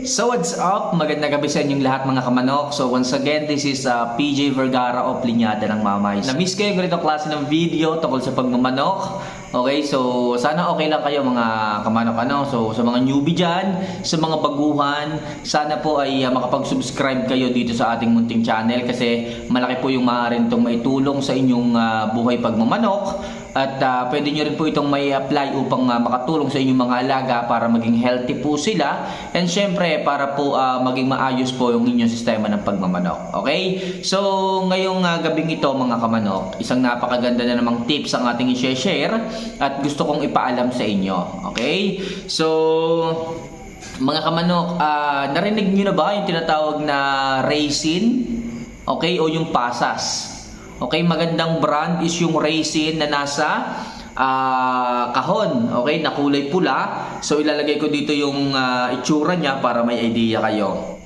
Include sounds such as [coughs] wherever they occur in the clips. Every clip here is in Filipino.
So what's up? Magandang gabi sa inyong lahat mga kamanok. So once again, this is uh, PJ Vergara of Linyada ng Mamay. Na-miss yung ganito klase ng video tungkol sa pagmamanok. Okay, so sana okay lang kayo mga kamanok ano. So sa mga newbie dyan, sa mga baguhan, sana po ay uh, makapag-subscribe kayo dito sa ating munting channel kasi malaki po yung maaaring itong maitulong sa inyong uh, buhay pagmamanok. At uh, pwede nyo rin po itong may apply upang uh, makatulong sa inyong mga alaga para maging healthy po sila. And syempre, para po uh, maging maayos po yung inyong sistema ng pagmamanok. Okay? So, ngayong uh, gabing ito mga kamanok, isang napakaganda na namang tips ang ating i-share at gusto kong ipaalam sa inyo. Okay? So, mga kamanok, uh, narinig nyo na ba yung tinatawag na raisin? Okay? O yung pasas? Okay, magandang brand is yung Raisin na nasa ah, kahon. Okay, na kulay pula. So ilalagay ko dito yung ah, itsura niya para may idea kayo.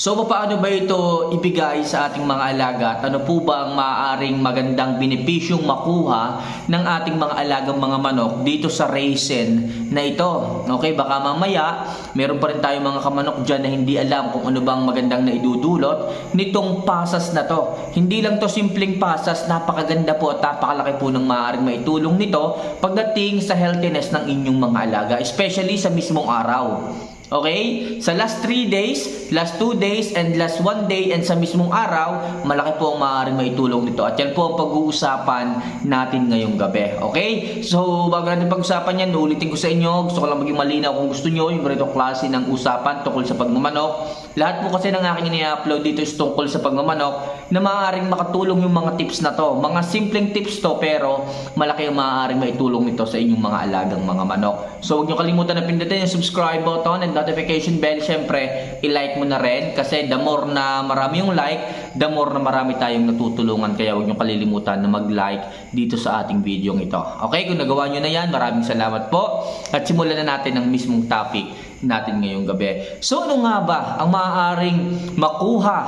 So paano ba ito ibigay sa ating mga alaga ano po ba ang maaaring magandang benepisyong makuha ng ating mga alagang mga manok dito sa raisin na ito? Okay, baka mamaya meron pa rin tayong mga kamanok dyan na hindi alam kung ano bang magandang na idudulot nitong pasas na to. Hindi lang to simpleng pasas, napakaganda po at napakalaki po ng maaaring maitulong nito pagdating sa healthiness ng inyong mga alaga, especially sa mismong araw. Okay? Sa last 3 days, last 2 days, and last 1 day, and sa mismong araw, malaki po ang maaaring maitulong nito. At yan po ang pag-uusapan natin ngayong gabi. Okay? So, bago natin pag-usapan yan, ulitin ko sa inyo, gusto ko lang maging malinaw kung gusto nyo yung ganitong klase ng usapan tungkol sa pagmamanok. Lahat po kasi ng aking ini-upload dito is tungkol sa pagmamanok na maaaring makatulong yung mga tips na to. Mga simpleng tips to, pero malaki ang maaaring maitulong nito sa inyong mga alagang mga manok. So, huwag nyo kalimutan na pindutin yung subscribe button and notification bell, syempre, i-like mo na rin kasi the more na marami yung like, the more na marami tayong natutulungan. Kaya huwag nyo kalilimutan na mag-like dito sa ating video ito. Okay, kung nagawa nyo na yan, maraming salamat po. At simulan na natin ang mismong topic natin ngayong gabi. So ano nga ba ang maaaring makuha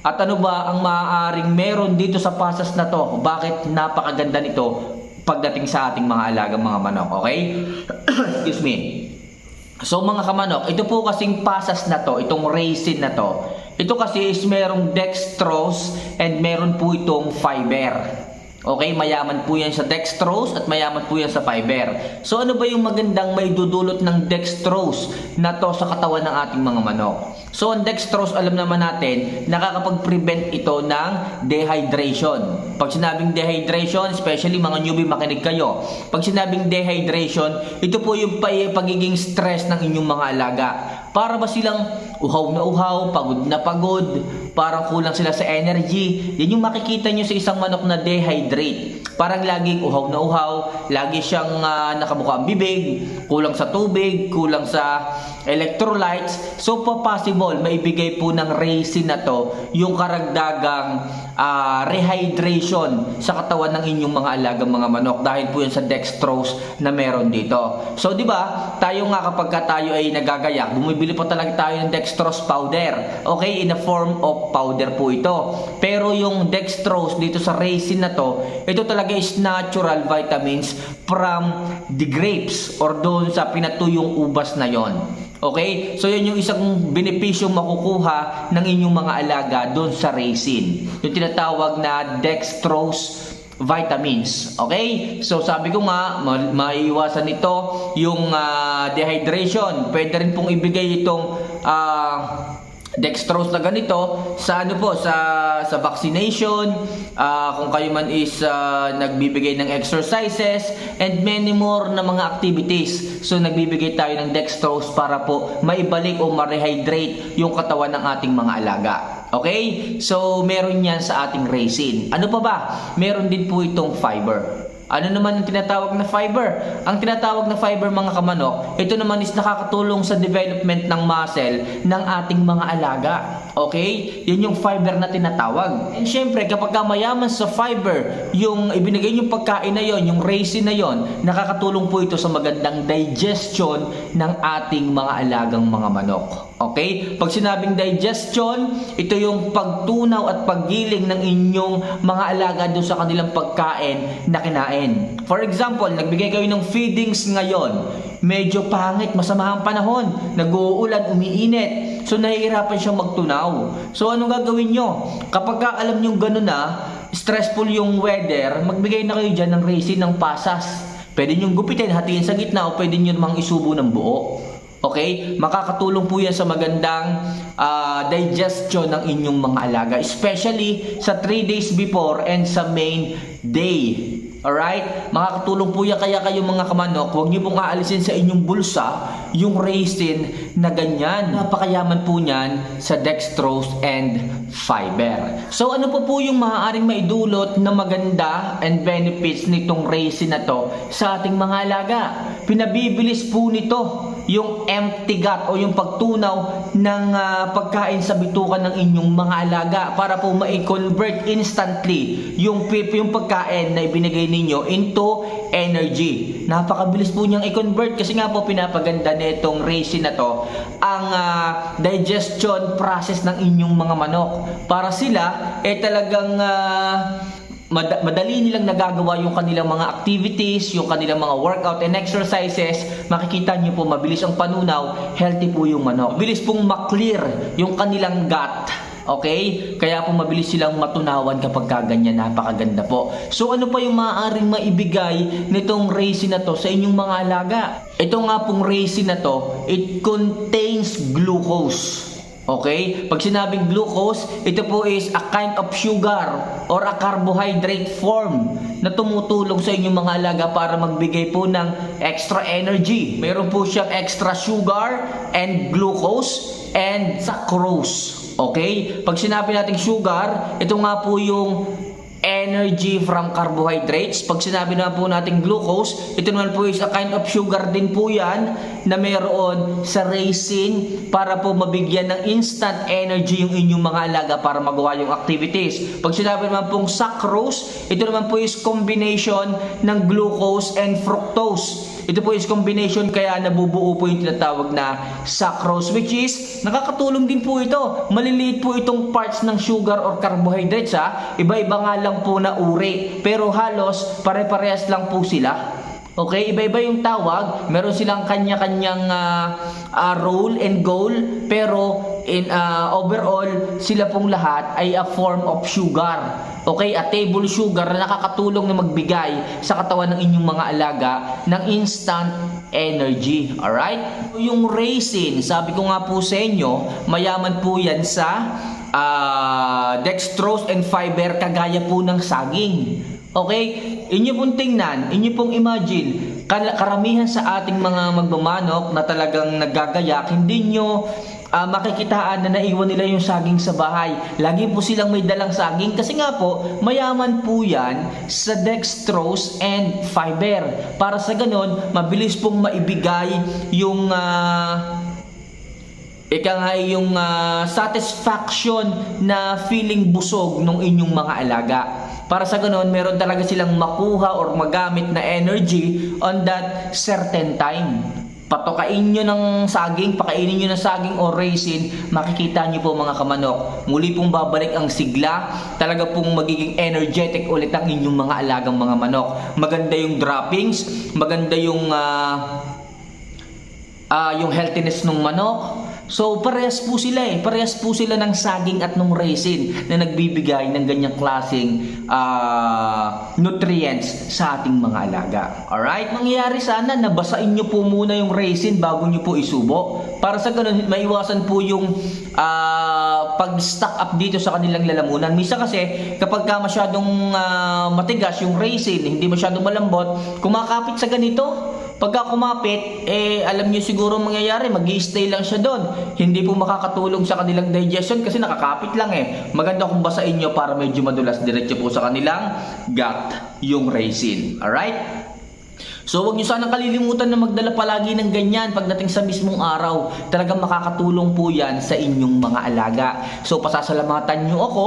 at ano ba ang maaaring meron dito sa pasas na to? Bakit napakaganda nito pagdating sa ating mga alagang mga manok, okay? [coughs] Excuse me. So mga kamanok, ito po kasing pasas na to, itong raisin na to, ito kasi is merong dextrose and meron po itong fiber. Okay, mayaman po yan sa dextrose at mayaman po yan sa fiber. So ano ba yung magandang may dudulot ng dextrose na to sa katawan ng ating mga manok? So ang dextrose alam naman natin, nakakapag-prevent ito ng dehydration. Pag sinabing dehydration, especially mga newbie makinig kayo. Pag sinabing dehydration, ito po yung pa- pagiging stress ng inyong mga alaga. Para ba silang uhaw na uhaw, pagod na pagod, parang kulang sila sa energy. Yan yung makikita nyo sa isang manok na dehydrate. Parang laging uhaw na uhaw, lagi siyang uh, nakabuka ang bibig, kulang sa tubig, kulang sa electrolytes. So po possible maibigay po ng raisin na to yung karagdagang uh, rehydration sa katawan ng inyong mga alagang mga manok dahil po yan sa dextrose na meron dito. So di ba, tayo nga kapag ka tayo ay nagagayak, bumibili po talaga tayo ng dextrose powder. Okay, in a form of powder po ito. Pero yung dextrose dito sa raisin na to, ito talaga is natural vitamins from the grapes or doon sa pinatuyong ubas na yon. Okay? So yun yung isang benepisyong makukuha ng inyong mga alaga doon sa raisin. Yung tinatawag na dextrose vitamins. Okay? So sabi ko nga, ma- maiiwasan nito yung ah, dehydration. Pwede rin pong ibigay itong ah, dextrose na ganito sa ano po sa sa vaccination ah, kung kayo man is ah, nagbibigay ng exercises and many more na mga activities. So nagbibigay tayo ng dextrose para po maibalik o ma-rehydrate yung katawan ng ating mga alaga. Okay? So meron yan sa ating raisin. Ano pa ba? Meron din po itong fiber ano naman ang tinatawag na fiber? Ang tinatawag na fiber mga kamanok, ito naman is nakakatulong sa development ng muscle ng ating mga alaga. Okay? Yan yung fiber na tinatawag. And syempre, kapag ka mayaman sa fiber, yung ibinigay yung pagkain na yon, yung raisin na yon, nakakatulong po ito sa magandang digestion ng ating mga alagang mga manok. Okay? Pag sinabing digestion, ito yung pagtunaw at paggiling ng inyong mga alaga doon sa kanilang pagkain na kinain. For example, nagbigay kayo ng feedings ngayon. Medyo pangit, masama ang panahon, nag-uulan, umiinit. So nahihirapan siyang magtunaw. So anong gagawin nyo? Kapag ka alam nyo gano'n na, stressful yung weather, magbigay na kayo dyan ng resin ng pasas. Pwede nyo gupitin, hatiin sa gitna o pwede nyo namang isubo ng buo. Okay? Makakatulong po yan sa magandang ah, digestion ng inyong mga alaga. Especially sa 3 days before and sa main day. Alright? Makakatulong po yan kaya kayo mga kamanok, huwag niyo pong aalisin sa inyong bulsa yung raisin na ganyan. Napakayaman po niyan sa dextrose and fiber. So ano po po yung maaaring maidulot na maganda and benefits nitong raisin na to sa ating mga alaga? Pinabibilis po nito yung empty gut o yung pagtunaw ng ah, pagkain sa bitukan ng inyong mga alaga para po ma-convert instantly yung yung pagkain na ibinigay ninyo into energy. Napakabilis po niyang i-convert kasi nga po pinapaganda nitong raisin na to ang ah, digestion process ng inyong mga manok para sila eh talagang mad- madali nilang nagagawa yung kanilang mga activities, yung kanilang mga workout and exercises, makikita niyo po mabilis ang panunaw, healthy po yung manok. Mabilis pong maklear yung kanilang gut. Okay? Kaya po mabilis silang matunawan kapag kaganyan, napakaganda po. So ano pa yung maaaring maibigay nitong raisin na to sa inyong mga alaga? Ito nga pong raisin na to, it contains glucose. Okay? Pag sinabing glucose, ito po is a kind of sugar or a carbohydrate form na tumutulong sa inyong mga alaga para magbigay po ng extra energy. Meron po siyang extra sugar and glucose and sucrose. Okay? Pag sinabi nating sugar, ito nga po yung energy from carbohydrates. Pag sinabi naman po natin glucose, ito naman po is a kind of sugar din po yan na mayroon sa raisin para po mabigyan ng instant energy yung inyong mga alaga para magawa yung activities. Pag sinabi naman pong sucrose, ito naman po is combination ng glucose and fructose. Ito po is combination kaya nabubuo po yung tinatawag na sucrose which is nakakatulong din po ito. Maliliit po itong parts ng sugar or carbohydrates ha. Iba-iba nga lang po na uri pero halos pare-parehas lang po sila. Okay, iba-iba yung tawag. Meron silang kanya-kanyang ah, ah, role and goal, pero in ah, overall, sila pong lahat ay a form of sugar. Okay, a table sugar na nakakatulong na magbigay sa katawan ng inyong mga alaga ng instant energy. Alright? Yung raisin, sabi ko nga po sa inyo, mayaman po yan sa ah, dextrose and fiber kagaya po ng saging. Okay? Inyo pong tingnan, inyo pong imagine, karamihan sa ating mga magmamanok na talagang naggagayak, hindi nyo ah, makikitaan na naiwan nila yung saging sa bahay. Lagi po silang may dalang saging kasi nga po, mayaman po yan sa dextrose and fiber. Para sa ganon, mabilis pong maibigay yung ah, ika nga yung ah, satisfaction na feeling busog ng inyong mga alaga. Para sa ganun, meron talaga silang makuha or magamit na energy on that certain time. Patokain nyo ng saging, pakainin nyo ng saging o raisin, makikita nyo po mga kamanok. Muli pong babalik ang sigla, talaga pong magiging energetic ulit ang inyong mga alagang mga manok. Maganda yung droppings, maganda yung ah, ah yung healthiness ng manok. So, parehas po sila eh. Parehas po sila ng saging at ng raisin na nagbibigay ng ganyang klaseng ah, nutrients sa ating mga alaga. Alright? Mangyayari sana na basain nyo po muna yung raisin bago nyo po isubo. Para sa ganun, maiwasan po yung ah, pag-stock up dito sa kanilang lalamunan. Misa kasi, kapag ka masyadong ah, matigas yung raisin, hindi masyadong malambot, kumakapit sa ganito, Pagka kumapit, eh alam niyo siguro ang mangyayari, mag stay lang siya doon. Hindi po makakatulong sa kanilang digestion kasi nakakapit lang eh. Maganda kung basain niyo para medyo madulas diretso po sa kanilang gut yung raisin. Alright? So huwag niyo sanang kalilimutan na magdala palagi ng ganyan pagdating sa mismong araw. Talagang makakatulong po yan sa inyong mga alaga. So pasasalamatan niyo ako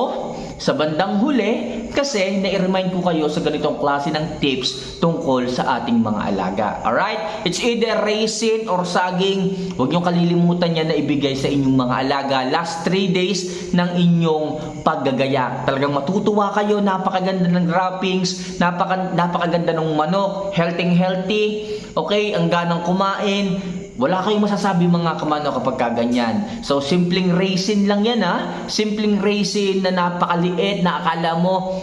sa bandang huli kasi na-remind ko kayo sa ganitong klase ng tips tungkol sa ating mga alaga. Alright? It's either raisin or saging. Huwag niyong kalilimutan yan na ibigay sa inyong mga alaga last 3 days ng inyong paggagayak. Talagang matutuwa kayo. Napakaganda ng wrappings. Napaka, napakaganda ng manok. Healthy healthy. okay, ang ganang kumain, wala kayong masasabi mga kamano kapag kaganyan. So, simpleng raisin lang yan ha. Simpleng raisin na napakaliit na akala mo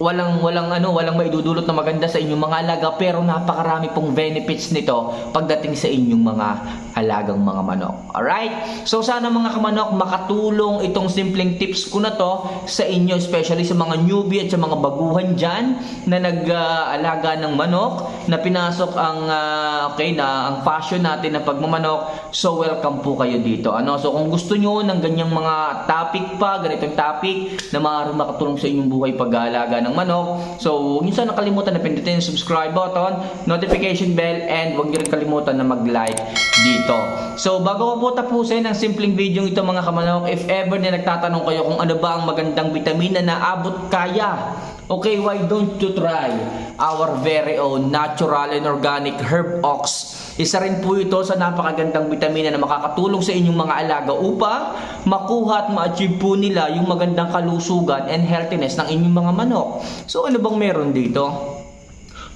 walang walang ano walang maidudulot na maganda sa inyong mga alaga pero napakarami pong benefits nito pagdating sa inyong mga alagang mga manok. Alright? So sana mga kamanok makatulong itong simpleng tips ko na to sa inyo especially sa mga newbie at sa mga baguhan dyan na nag-alaga ng manok na pinasok ang ah, okay na ang fashion natin na pagmamanok. So welcome po kayo dito. Ano? So kung gusto nyo ng ganyang mga topic pa, ganitong topic na maaaring makatulong sa inyong buhay pag-aalaga ng manok. So huwag nyo sana kalimutan na pindutin yung subscribe button, notification bell, and huwag nyo rin kalimutan na mag-like dito. So bago ko po tapusin ang simpleng video ito mga kamanok, if ever na nagtatanong kayo kung ano ba ang magandang vitamina na abot kaya Okay, why don't you try our very own natural and organic herb ox? Isa rin po ito sa napakagandang vitamina na makakatulong sa inyong mga alaga upang makuha at ma-achieve po nila yung magandang kalusugan and healthiness ng inyong mga manok. So ano bang meron dito?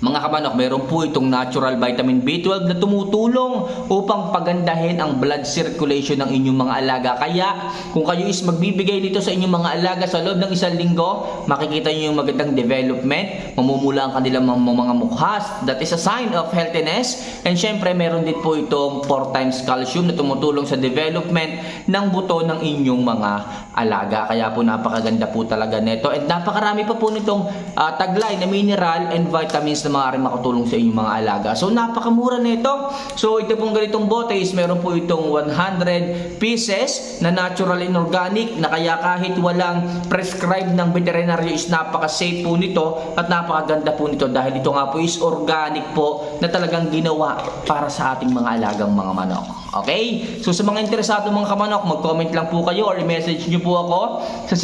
Mga kamanok, meron po itong natural vitamin B12 na tumutulong upang pagandahin ang blood circulation ng inyong mga alaga. Kaya, kung kayo is magbibigay nito sa inyong mga alaga sa loob ng isang linggo, makikita nyo yung magandang development, mamumula ang kanilang mga, mukhas. That is a sign of healthiness. And syempre, meron din po itong 4 times calcium na tumutulong sa development ng buto ng inyong mga alaga. Kaya po napakaganda po talaga nito. And napakarami pa po nitong ah, taglay na mineral and vitamins na maaaring makatulong sa inyong mga alaga. So napakamura nito. So ito pong ganitong bote is meron po itong 100 pieces na natural and organic na kaya kahit walang prescribed ng veterinaryo is napaka-safe po nito at napakaganda po nito dahil ito nga po is organic po na talagang ginawa para sa ating mga alagang mga manok. Okay? So sa mga interesado mga kamanok, mag-comment lang po kayo or i-message nyo po ako sa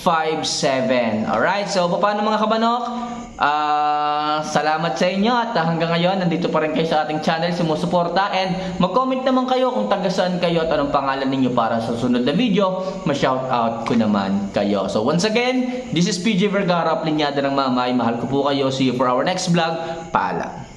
0955-653-7057. Alright? So paano mga kamanok? Ah, salamat sa inyo at hanggang ngayon nandito pa rin kayo sa ating channel sumusuporta and mag-comment naman kayo kung taga saan kayo at anong pangalan ninyo para sa sunod na video ma-shout out ko naman kayo. So once again, this is PJ Vergara, Plinyada ng Mamay. Mahal ko po kayo. See you for our next vlog. Paalam.